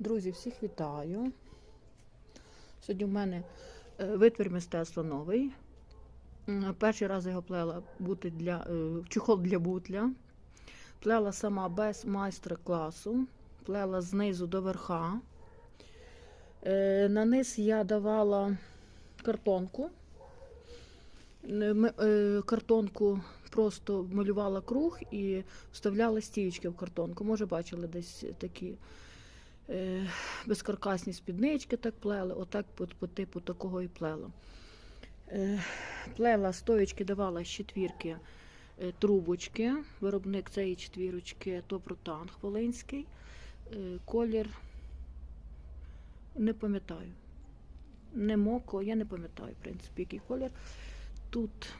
Друзі, всіх вітаю. Сьогодні в мене е, витвір мистецтва новий. Перший раз його плела бути для, е, для бутля. Плела сама без майстер-класу. Плела знизу до верха. Е, На низ я давала картонку. Картонку просто малювала круг і вставляла стіючки в картонку. Може, бачили десь такі безкаркасні спіднички так плели, отак по, по типу такого і плела. Е, плела стоючки, давала з четвірки е, трубочки. Виробник цієї четвірочки Топротан Хвалинський. Е, колір не пам'ятаю. Не моко, я не пам'ятаю, в принципі, який колір. Тут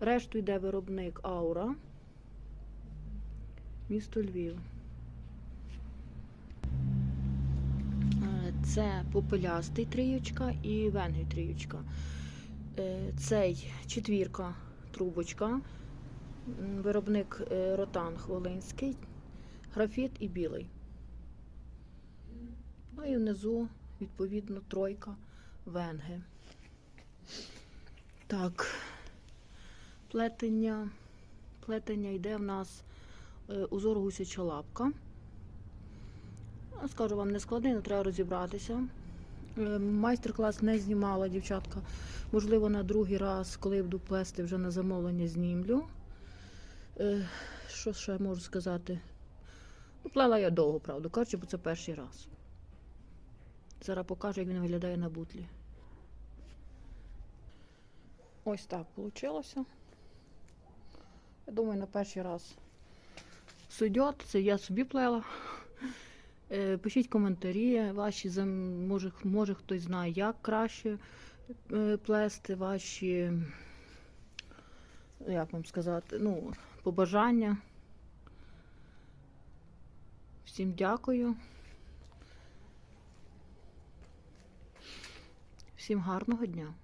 решту йде виробник Аура. Місто Львів. Це попелястий трієчка і венгий трієчка. Е, Цей четвірка трубочка. Виробник е, Ротан Хволинський, графіт і білий. Ну і внизу, відповідно, тройка венги. Так, плетення. Плетення йде в нас е, узор гусяча лапка. Ну, Скажу вам, не складний, але треба розібратися. Е, Майстер-клас не знімала дівчатка. Можливо, на другий раз, коли я буду плести вже на замовлення, знімлю. Е, Що ще можу сказати? Ну, Плела я довго, правду кажучи, бо це перший раз. Зараз покажу, як він виглядає на бутлі. Ось так вийшло. Я думаю, на перший раз судьот. Це я собі плела. Е, Пишіть коментарі ваші, може, може хтось знає, як краще е, плести ваші, як вам сказати, ну, побажання. Всім дякую. Всім гарного дня.